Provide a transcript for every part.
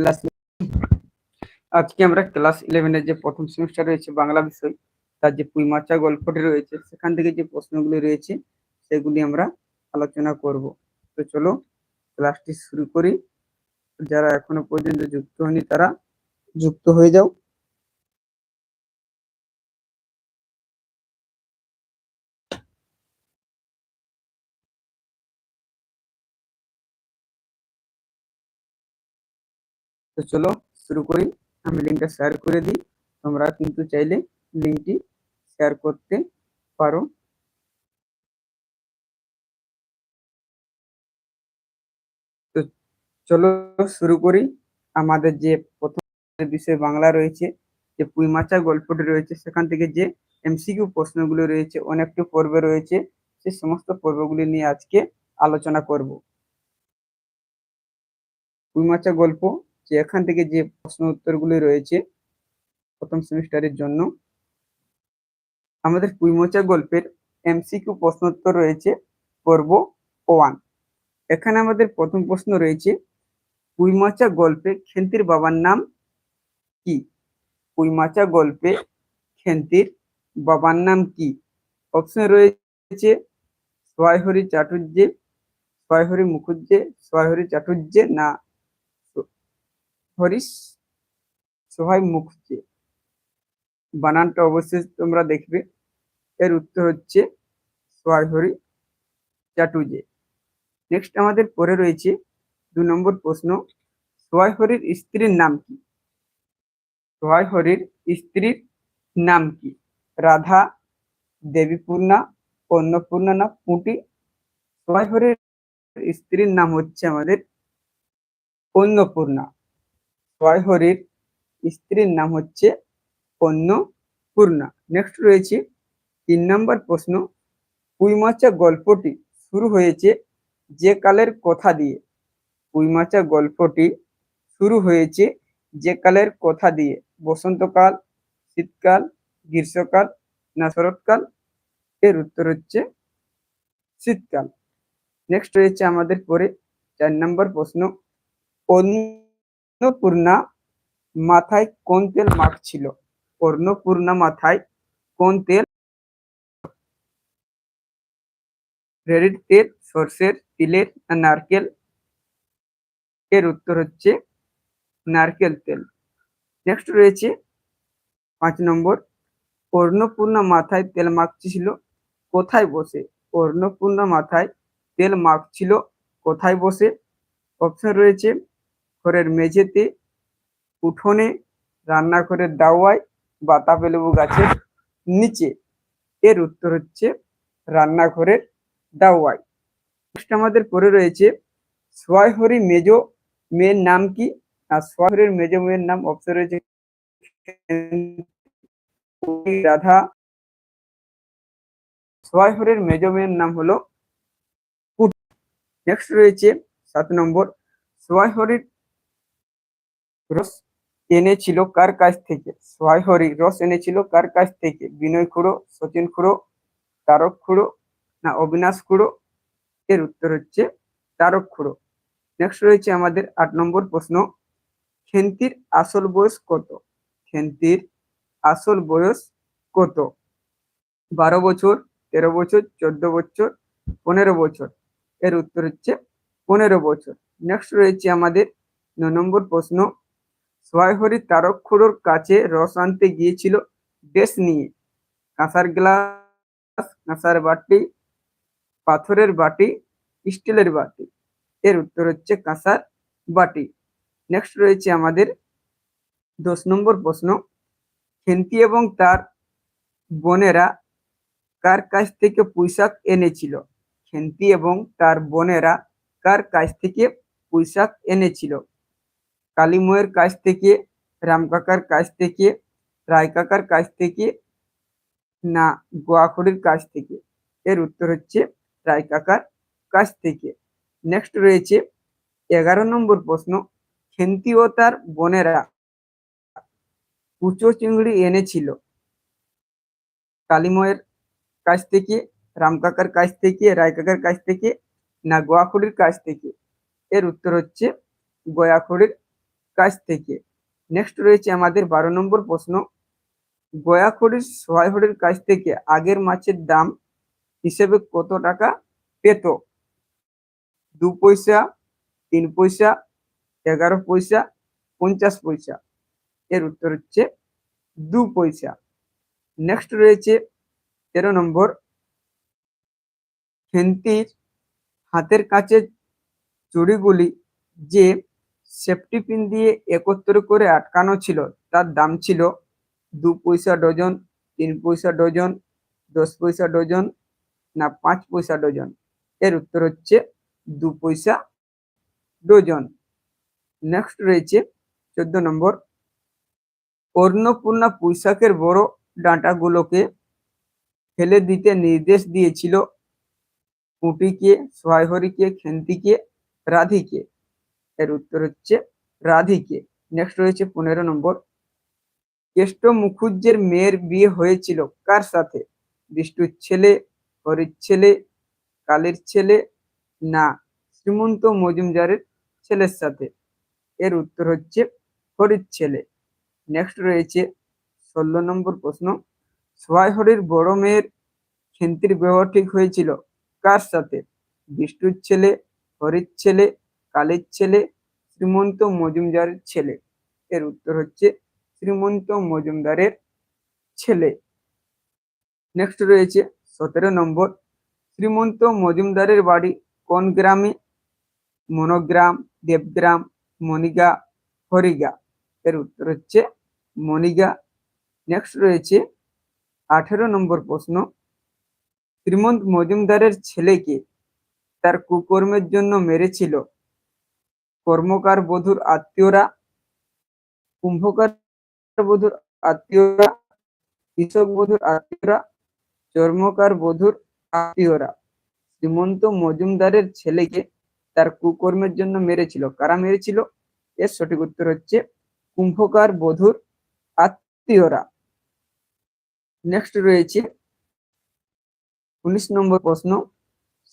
Class আজকে আমরা class ইলেভেনের যে প্রথম সেমিস্টার রয়েছে বাংলা বিষয়, তার যে পুইমাচা গল্পটি রয়েছে, সেখান থেকে যে প্রশ্নগুলি রয়েছে, সেগুলি আমরা আলোচনা করব। তো চলো ক্লাসটি শুরু করি। যারা এখনও পর্যন্ত যুক্ত হয়নি, তারা যুক্ত হয়ে যাও। তো চলো শুরু করি। আমি লিঙ্কটা শেয়ার করে দিই। তোমরা কিন্তু চাইলে লিঙ্কটি শেয়ার করতে পারো। তো চলো শুরু করি। আমাদের যে প্রথম বিষয় বাংলা রয়েছে, যে পুইমাচা গল্পটি রয়েছে, সেখান থেকে যে এমসিকিউ প্রশ্নগুলো রয়েছে, অনেকটি পর্বে রয়েছে সেই সমস্ত পর্বগুলি নিয়ে আজকে আলোচনা করব। পুইমাচা গল্প যে এখান থেকে যে প্রশ্ন উত্তরগুলি রয়েছে প্রথম সেমিস্টারের জন্য, আমাদের কুইমোচা গল্পের এমসিকিউ প্রশ্ন উত্তর রয়েছে, পর্ব ওয়ান। এখানে আমাদের প্রথম প্রশ্ন রয়েছে, কুইমাচা গল্পে খেন্তির বাবার নাম কি? কুইমাচা গল্পে খেন্তির বাবার নাম কি? অপশন রয়েছে সোয়াইহরি চাটুর্যে সোয়াইহরি মুখুজ্জে সোয়াইহরি চাটুর্যে না হরিশ সোহাই মুখুজ্জে বানানটা অবশ্যই তোমরা দেখবে। এর উত্তর হচ্ছে সোয়াইহরি চাটুজে নেক্সট আমাদের পরে রয়েছে দু নম্বর প্রশ্ন সোয়াইহরির স্ত্রীর নাম কি? সোয়াইহরির স্ত্রীর নাম কি? রাধা, দেবীপূর্ণা অন্নপূর্ণা না পুঁটি? সোয়াইহরির স্ত্রীর নাম হচ্ছে আমাদের অন্নপূর্ণা সোয়াইহরির স্ত্রীর নাম হচ্ছে অন্নপূর্ণা নেক্সট রয়েছে তিন নম্বর প্রশ্ন। কুইমাচা গল্পটি শুরু হয়েছে যে কালের কথা দিয়ে। কুইমাচা গল্পটি শুরু হয়েছে যে কালের কথা দিয়ে। বসন্তকাল, শীতকাল, গ্রীষ্মকাল, না শরৎকাল? এর উত্তর হচ্ছে শীতকাল। নেক্সট রয়েছে আমাদের পরে চার নম্বর প্রশ্ন। অন্নপূর্ণা মাথায় কোন তেল মাখছিল? অন্নপূর্ণা মাথায় কোন তেল? রেডির তেল, সর্ষের তিলের নারকেল? এর উত্তর হচ্ছে নারকেল তেল। নেক্সট রয়েছে পাঁচ নম্বর। অর্ণপূর্ণা মাথায় তেল মাখছিল কোথায় বসে? অর্ণপূর্ণা মাথায় তেল মাখছিল কোথায় বসে? অপশন রয়েছে ঘরের মেঝেতে, উঠোনে, রান্নাঘরের দাওয়ায় বাতাবে লেবু গাছের নিচে। এর উত্তর হচ্ছে রান্নাঘরের দাওয়ায়। নেক্সট আমাদের পরে রয়েছে, সোয়াইহরি মেজো মেয়ের নাম কি? আর সোয়াইহরির মেজো মেয়ের নাম অপশন রয়েছে রাধা। সোয়াইহরের মেজো মেয়ের নাম হলো নেক্সট রয়েছে, সাত নম্বর, সোয়াইহরির রস এনেছিল কার কাছ থেকে? সহায় সোয়াইহরি রস এনেছিল কার কাছ থেকে? বিনয় খুড়ো, সচিন খুড়ো, তারক খুড়ো না অবিনাশ খুড়ো? এর উত্তর হচ্ছে তারক খুড়ো। নেক্সট রয়েছে আমাদের আট নম্বর প্রশ্ন। খেন্তির আসল বয়স কত? খেন্তির আসল বয়স কত? বারো বছর, তেরো বছর, চোদ্দ বছর, পনেরো বছর। এর উত্তর হচ্ছে পনেরো বছর। নেক্সট রয়েছে আমাদের ন নম্বর প্রশ্ন। সোয়াইহরি তারক কাছে রস আনতে গিয়েছিল ড্রেস নিয়ে। কাঁসার গ্লাস, কাঁসার বাটি, পাথরের বাটি, স্টিলের বাটি। এর উত্তর হচ্ছে কাঁসার বাটি। নেক্সট রয়েছে আমাদের দশ নম্বর প্রশ্ন। খেন্তি এবং তার বোনেরা কার কাছ থেকে পুঁইশাক এনেছিল? খেন্তি এবং তার বোনেরা কার কাছ থেকে পুঁইশাক এনেছিল? কালীময়ের কাছ থেকে রামকাকার কাছ থেকে, রায় কাকার কাছ থেকে, না গোয়াখড়ির কাছ থেকে। এর উত্তর হচ্ছে রায় কাকার কাছ থেকে। নেক্সট রয়েছে এগারো নম্বর প্রশ্ন, খেন্তি ও তার বোনেরা কুচো চিংড়ি এনেছিল। কালীময়ের কাছ থেকে রামকাকার কাছ থেকে, রায় কাকার কাছ থেকে, না গোয়াখড়ির কাছ থেকে। এর উত্তর হচ্ছে গোয়াখড়ির কাছ থেকে। নেক্সট রয়েছে আমাদের বারো নম্বর প্রশ্ন। গয়াখড়ির সোহাইহরির কাছ থেকে আগের মাছের দাম হিসেবে কত টাকা পেত? দু পয়সা, তিন পয়সা, এগারো পয়সা, পঞ্চাশ পয়সা। এর উত্তর হচ্ছে দু পয়সা। নেক্সট রয়েছে তেরো নম্বর। খেন্তির হাতের কাছে চুড়িগুলি যে সেফটি পিন দিয়ে একত্র করে আটকানো ছিল। তার দাম ছিল দু পয়সা ডজন, তিন পয়সা ডজন, দশ পয়সা ডজন না পাঁচ পয়সা ডজন। এর উত্তর হচ্ছে দু পয়সা ডজন। নেক্সট রয়েছে চোদ্দ নম্বর। অন্নপূর্ণা পুঁইশাকের বড় ডাঁটাগুলোকে ফেলে দিতে নির্দেশ দিয়েছিল পুঁটিকে সোহাইহরিকে, খেন্তিকে, রাধিকে। এর উত্তর হচ্ছে রাধিকে। নেক্সট রয়েছে পনেরো নম্বর। কেষ্ট মুখুজ্জের মেয়ের বিয়ে হয়েছিল কার সাথে? বিষ্ণুর ছেলে, হরির ছেলে, কালের ছেলে, না, শ্রীমন্ত মজুমদারের ছেলের সাথে? এর উত্তর হচ্ছে হরির ছেলে। নেক্সট রয়েছে ষোলো নম্বর প্রশ্ন। সোহাই হরির বড় মেয়ের খেন্তির বিবাহ ঠিক হয়েছিল কার সাথে? বিষ্ণুর ছেলে, হরির ছেলে কালীর ছেলে, শ্রীমন্ত মজুমদারের ছেলে। এর উত্তর হচ্ছে শ্রীমন্ত মজুমদারের ছেলে। নেক্সট রয়েছে সতেরো নম্বর। শ্রীমন্ত মজুমদারের বাড়ি কোন গ্রামে? মনোগ্রাম, দেবগ্রাম মনিগা হরিগা। এর উত্তর হচ্ছে মনিগা নেক্সট রয়েছে আঠেরো নম্বর প্রশ্ন। শ্রীমন্ত মজুমদারের ছেলেকে তার কুকর্মের জন্য মেরেছিল। কর্মকার বধুর আত্মীয়রা, কুম্ভকার বধুর আত্মীয়রা, কৃষক বধুর আত্মীয়রা, চর্মকার বধুর আত্মীয়রা। শ্রীমন্ত মজুমদারের ছেলেকে তার কুকর্মের জন্য মেরেছিল। কারা মেরেছিল? এর সঠিক উত্তর হচ্ছে কুম্ভকার বধুর আত্মীয়রা। নেক্সট রয়েছে উনিশ নম্বর প্রশ্ন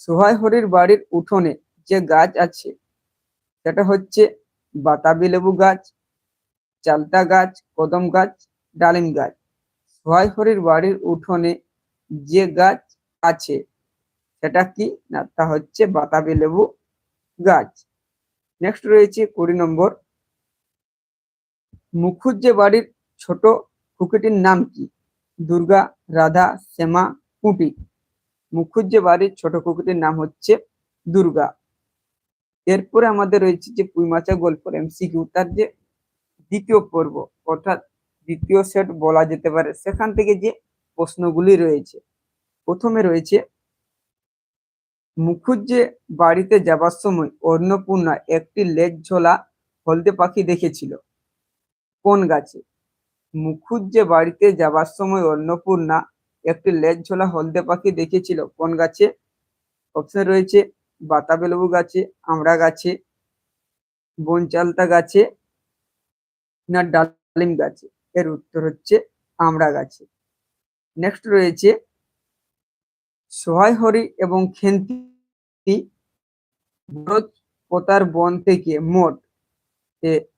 সোহাই হরির বাড়ির উঠোনে যে গাছ আছে সেটা হচ্ছে বাতাবি লেবু গাছ, চালতা গাছ, কদম গাছ, ডালিম গাছ। সোহাইহরির বাড়ির উঠোনে যে গাছ আছে, সেটা কি? না, তা হচ্ছে বাতাবি লেবু গাছ। নেক্সট রয়েছে কুড়ি নম্বর। মুখুজ্জে বাড়ির ছোট খুকিটির নাম কি? দুর্গা, রাধা, শ্যামা, কুটি। মুখুজ্জে বাড়ির ছোট কুকুরটির নাম হচ্ছে দুর্গা। এরপরে আমাদের রয়েছে যে পুইমাচা গল্প এমসিকিউ তার যে দ্বিতীয় পর্ব, অর্থাৎ দ্বিতীয় সেট বলা যেতে পারে। সেখান থেকে যে প্রশ্নগুলি রয়েছে, প্রথমে রয়েছে মুখুজ্জে বাড়িতে যাবার সময় অন্নপূর্ণা একটি লেজ ঝোলা হলদে পাখি দেখেছিল। কোন গাছে? মুখুজ্জে বাড়িতে যাবার সময় অন্নপূর্ণা একটি লেজ ঝোলা হলদে পাখি দেখেছিল। কোন গাছে? অপশন রয়েছে বাতাবি লেবু গাছে আমড়া গাছে, বনচালতা গাছে না ডালিম গাছে? এর উত্তর হচ্ছে আমড়া গাছে। নেক্সট রয়েছে সোহাই হরি এবং খেন্তি। পোতার বন থেকে, মোট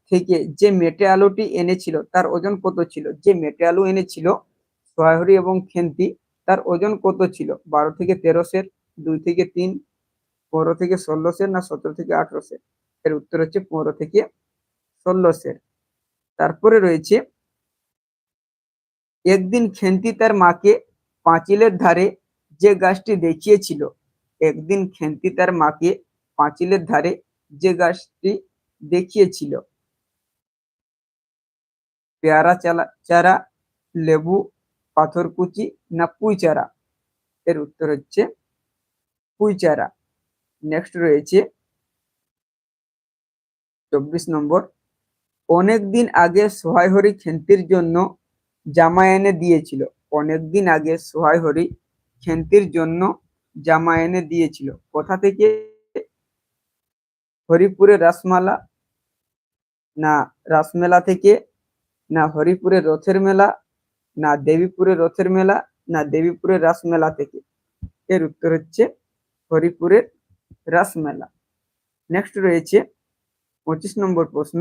থেকে যে মেটে আলুটি এনেছিল, তার ওজন কত ছিল? যে মেটে আলু এনেছিল সোহাইহরি এবং খেন্তি, তার ওজন কত ছিল? বারো থেকে তেরো সের, দুই থেকে তিন পনেরো থেকে ষোলো সের না সতেরো থেকে আঠারো সের? এর উত্তর হচ্ছে পনেরো থেকে ষোলো সের। তারপরে রয়েছে, একদিন খেন্তি তার মাকে পাঁচিলের ধারে যে গাছটি দেখিয়েছিল, একদিন খেন্তি তার মাকে পাঁচিলের ধারে যে গাছটি দেখিয়েছিল। পেয়ারা চালা, চারা, লেবু, পাথরকুচি না পুঁই চারা এর উত্তর হচ্ছে পুঁই চারা নেক্সট রয়েছে চব্বিশ নম্বর। অনেক দিন আগে সোহাইহরি খেন্তির জন্য জামা এনে দিয়েছিল। অনেক দিন আগে সোহাইহরি খেন্তির জন্য জামা এনে দিয়েছিল। কোথা থেকে? হরিপুরের রাসমালা না রাসমেলা থেকে? না হরিপুরের রথের মেলা? না দেবীপুরের রথের মেলা? না দেবীপুরের রাস মেলা থেকে? এর উত্তর হচ্ছে হরিপুরের রাস মেলা নেক্সট রয়েছে পঁচিশ নম্বর প্রশ্ন।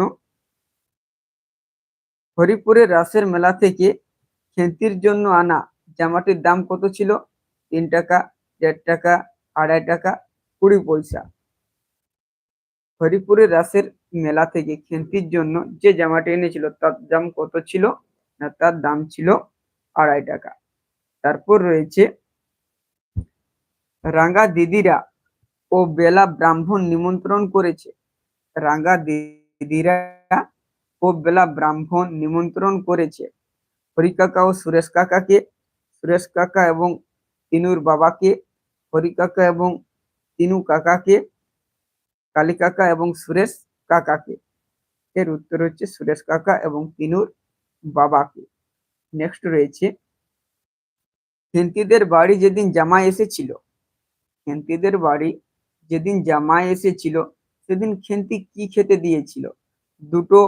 হরিপুরের রাসের মেলা থেকে খেন্তির জন্য আনা জামাটির দাম কত ছিল? তিন টাকা দেড় টাকা, আড়াই টাকা, কুড়ি পয়সা। হরিপুরের রাসের মেলা থেকে খেন্তির জন্য যে জামাটি এনেছিল, তার দাম কত ছিল? না, তার দাম ছিল আড়াই টাকা। তারপর রয়েছে রাঙ্গা দিদিরা ও বেলা ব্রাহ্মণ নিমন্ত্রণ করেছে। রাঙ্গা দিদিরা ও বেলা ব্রাহ্মণ নিমন্ত্রণ করেছে। হরি কাকা ও সুরেশ কাকাকে, সুরেশ কাকা এবং তিনুর বাবাকে হরি কাকা এবং তিনু কাকাকে, কালী কাকা এবং সুরেশ কাকাকে। এর উত্তর হচ্ছে সুরেশ কাকা এবং তিনুর বাবাকে। নেক্সট রয়েছে খেন্তিদের বাড়ি যেদিন জামাই এসেছিল খেন্তিদের বাড়ি যেদিন জামাই এসেছিল, সেদিন খেন্তি কি খেতে দিয়েছিল? দুটো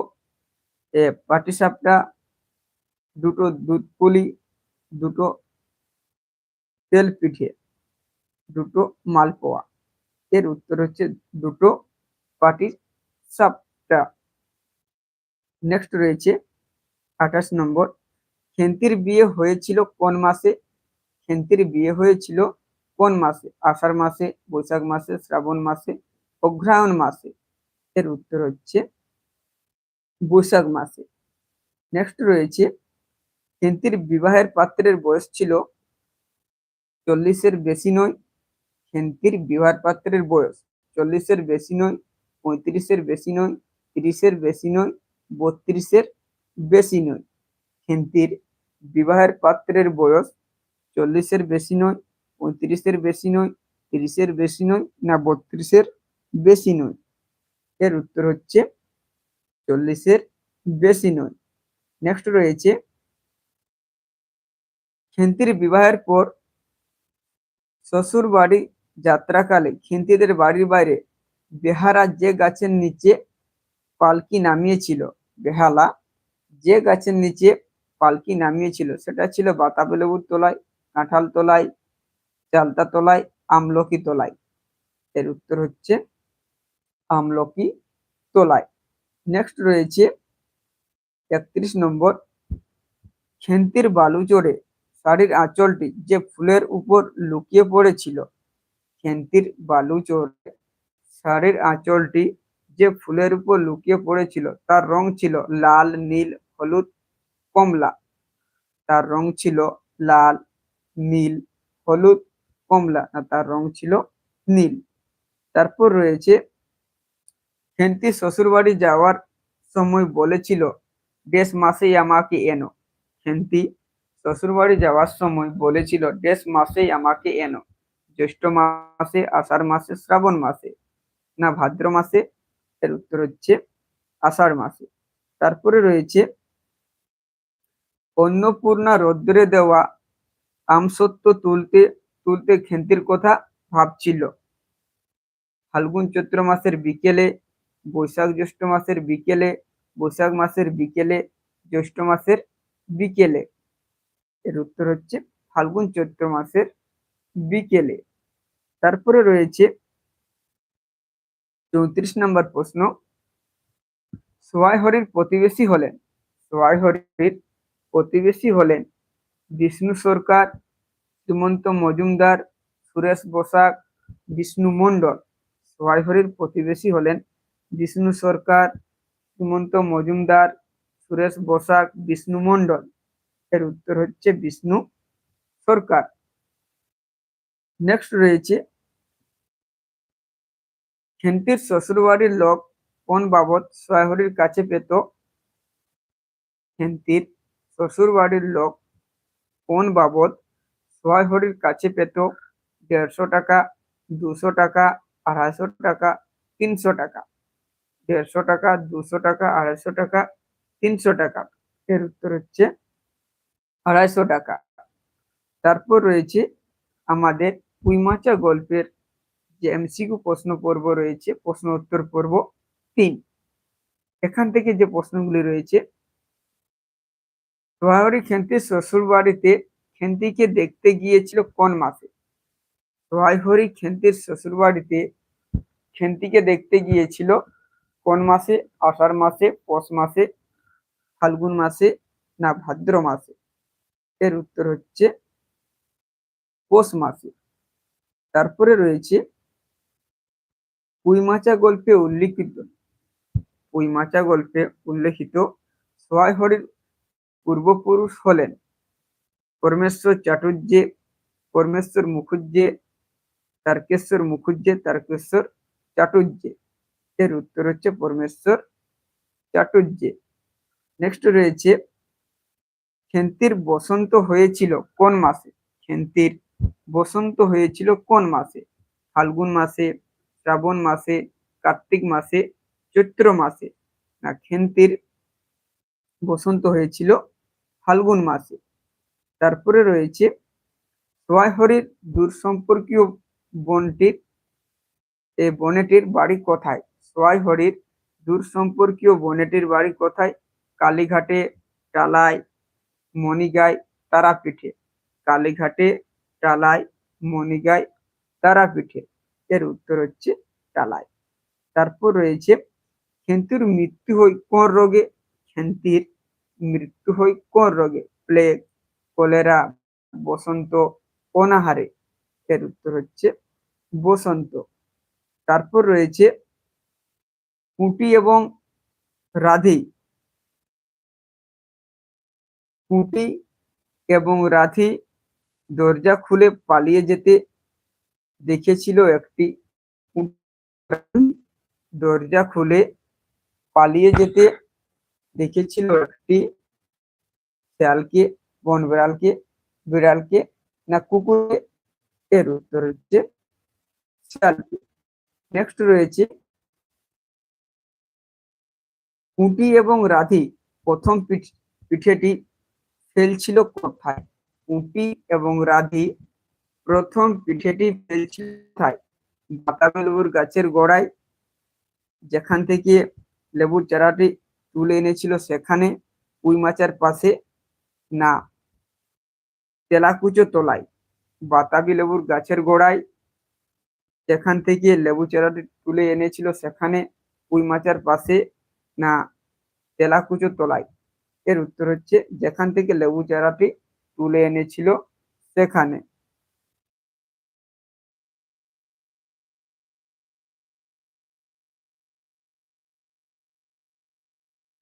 পাটিসাপটা দুটো দুধ পুলি, দুটো তেল পিঠে, দুটো মালপোয়া। এর উত্তর হচ্ছে দুটো পাটি সাপটা। নেক্সট রয়েছে আঠাশ নম্বর। খেন্তির বিয়ে হয়েছিল কোন মাসে? খেন্তির বিয়ে হয়েছিল কোন মাসে? আষাঢ় মাসে, বৈশাখ মাসে, শ্রাবণ মাসে অগ্রহায়ণ মাসে? এর উত্তর হচ্ছে বৈশাখ মাসে। নেক্সট রয়েছে খেন্তির বিবাহের পাত্রের বয়স ছিল চল্লিশের বেশি নয় খেন্তির বিবাহের পাত্রের বয়স চল্লিশের বেশি নয়, পঁয়ত্রিশের বেশি নয়, তিরিশের বেশি নয়, বত্রিশের বেশি নয়। খেন্তির বিবাহের পাত্রের বয়স চল্লিশের বেশি নয় পঁয়ত্রিশের বেশি নয়, তিরিশের বেশি নয় না বত্রিশের বেশি নয়। এর উত্তর হচ্ছে চল্লিশের বেশি নয়। নেক্সট রয়েছে খেন্তির বিবাহের পর শ্বশুর বাড়ি যাত্রাকালে খেন্তিদের বাড়ির বাইরে বেহারা যে গাছের নিচে পালকি নামিয়েছিল, বেহালা যে গাছের নিচে পালকি নামিয়েছিল, সেটা ছিল বাতাবি লেবুর তলায়, কাঁঠাল তলায় চালতা তলায়, আমলকি তলায়। এর উত্তর হচ্ছে আমলকি তলায়। নেক্সট রয়েছে একত্রিশ নম্বর। খেন্তির বালু চড়ে শাড়ির আঁচলটি যে ফুলের উপর লুকিয়ে পড়েছিল, খেন্তির বালু চড়ে শাড়ির আঁচলটি যে ফুলের উপর লুকিয়ে পড়েছিল, তার রং ছিল লাল, নীল, হলুদ, কমলা। তার রং ছিল লাল, নীল, হলুদ কমলা, না তার রং ছিল নীল। তারপর রয়েছে খেন্তি শ্বশুরবাড়ি যাওয়ার সময় বলেছিল, দেশ মাসেই আমাকে এনো। খেন্তি শ্বশুরবাড়ি যাওয়ার সময় বলেছিল, দেশ মাসেই আমাকে এনো। জ্যৈষ্ঠ মাসে, আষাঢ় মাসে, শ্রাবণ মাসে। না, ভাদ্র মাসে, এর উত্তর হচ্ছে আষাঢ় মাসে। তারপরে রয়েছে, অন্নপূর্ণা রৌদ্রে দেওয়া আমসত্ব তুলতে তুলতে খেন্তির কথা ভাবছিল। ফাল্গুন চৈত্র মাসের বিকেলে, বৈশাখ জ্যৈষ্ঠ মাসের বিকেলে, বৈশাখ মাসের বিকেলে, জ্যৈষ্ঠ মাসের বিকেলে। এর উত্তর হচ্ছে ফাল্গুন চৈত্র মাসের বিকেলে। তারপরে রয়েছে চৌত্রিশ নম্বর প্রশ্ন সোয়াই হরির প্রতিবেশী হলেন সোয়াই হরির প্রতিবেশী হলেন বিষ্ণু সরকার শ্রীমন্ত মজুমদার সুরেশ বসাক, বিষ্ণু মণ্ডল সোয়াই প্রতিবেশী হলেন। বিষ্ণু সরকার, শ্রীমন্ত মজুমদার, সুরেশ বসাক, বিষ্ণু মণ্ডল। এর উত্তর হচ্ছে বিষ্ণু সরকার। নেক্সট রয়েছে খেন্তির শ্বশুরবাড়ির লোক কোন বাবদ সয়াহরির কাছে পেত? খেন্তির শ্বশুরবাড়ির লোক কোন বাবদ সয়াহরির কাছে পেত দেড়শো টাকা, দুশো টাকা, আড়াইশো টাকা, তিনশো টাকা। দেড়শো টাকা, দুশো টাকা, আড়াইশো টাকা, তিনশো টাকা। এর উত্তর হচ্ছে আড়াইশো টাকা। তারপর রয়েছে আমাদের কুইমাচা গল্পের যে এমসিকিউ প্রশ্ন পর্ব রয়েছে, প্রশ্ন উত্তর পর্ব তিন। এখান থেকে যে প্রশ্নগুলি রয়েছে সোহাগরি খেন্তি শ্বশুর বাড়িতে খেন্তিকে দেখতে গিয়েছিল কোন মাসে? সোহাইহরি খেন্তির শ্বশুর বাড়িতে খেন্তিকে দেখতে গিয়েছিল কোন মাসে? আষাঢ় মাসে, পৌষ মাসে, ফাল্গুন মাসে না ভাদ্র মাসে? এর উত্তর হচ্ছে পৌষ মাসে। তারপরে রয়েছে পুইমাচা গল্পে উল্লিখিত, পুইমাচা গল্পে উল্লেখিত সোয়াই হরির পূর্বপুরুষ হলেন পরমেশ্বর চাটুর্যে পরমেশ্বর মুখুজ্জে তারকেশ্বর মুখুজ্জে তারকেশ্বর চাটুর্যে এর উত্তর হচ্ছে পরমেশ্বর চাটুর্যে নেক্সট রয়েছে, খেন্তির বসন্ত হয়েছিল কোন মাসে? খেন্তির বসন্ত হয়েছিল কোন মাসে? ফাল্গুন মাসে, শ্রাবণ মাসে, কার্তিক মাসে, চৈত্র মাসে। না, খেন্তির বসন্ত হয়েছিল ফাল্গুন মাসে। তারপরে রয়েছে সোয়াইহরির দূর সম্পর্কীয় বনটির এই বনেটির বাড়ি কোথায়? সোয়াইহরির দূর সম্পর্কীয় বনেটির বাড়ি কোথায়? কালীঘাটে, টালায়, মণিগায়, তারাপীঠে। কালীঘাটে, টালায়, মণিগায়, তারাপীঠে। এর উত্তর হচ্ছে টালায়। তারপর রয়েছে খেন্তির মৃত্যু হয় কোন রোগে? খেন্তির মৃত্যু হয় কোন রোগে? প্লেগ কলেরা, বসন্ত, অনাহারে। এর উত্তর হচ্ছে বসন্ত। তারপর রয়েছে কুটি এবং রাধি। কুটি এবং রাধি দরজা খুলে পালিয়ে যেতে দেখেছিল একটি দরজা খুলে পালিয়ে যেতে দেখেছিল একটি শিয়ালকে বন বিড়ালকে বিড়ালকে না কুকুরকে, এর উত্তর হচ্ছে নেক্সট রয়েছে কুটি এবং রাধি। প্রথম পিঠ- পিঠেটি ফেলছিল কোথায়? কুটি এবং রাধি প্রথম পিঠেটি ফেলছিল কোথায়? বাতাবি লেবুর গাছের গোড়ায়। যেখান থেকে লেবুর চারাটি তুলে এনেছিল, সেখানে পুঁই মাচার পাশে। না তেলাকুচো তলায় বাতাবি লেবুর গাছের গোড়ায়। যেখান থেকে লেবু চারাটি তুলে এনেছিল, সেখানে পুঁই মাচার পাশে না, তেলাকুচো তলায় এর উত্তর হচ্ছে, যেখান থেকে লেবু চারাটি তুলে এনেছিল, সেখানে।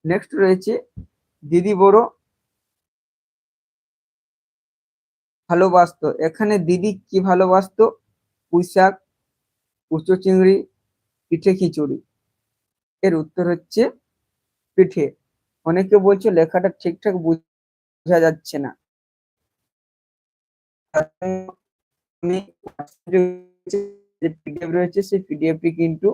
নেক্সট রয়েছে, দিদি বড় ভালোবাসতো। এখানে দিদি কি ভালোবাসতো? পুঁইশাক কুচো চিংড়ি, পিঠে খিচুড়ি। এর উত্তর হচ্ছে পিঠে। অনেকে বলছে লেখাটা ঠিকঠাক বোঝা যাচ্ছে না। আমি রয়েছে, সেই পিডিএফটি কিন্তু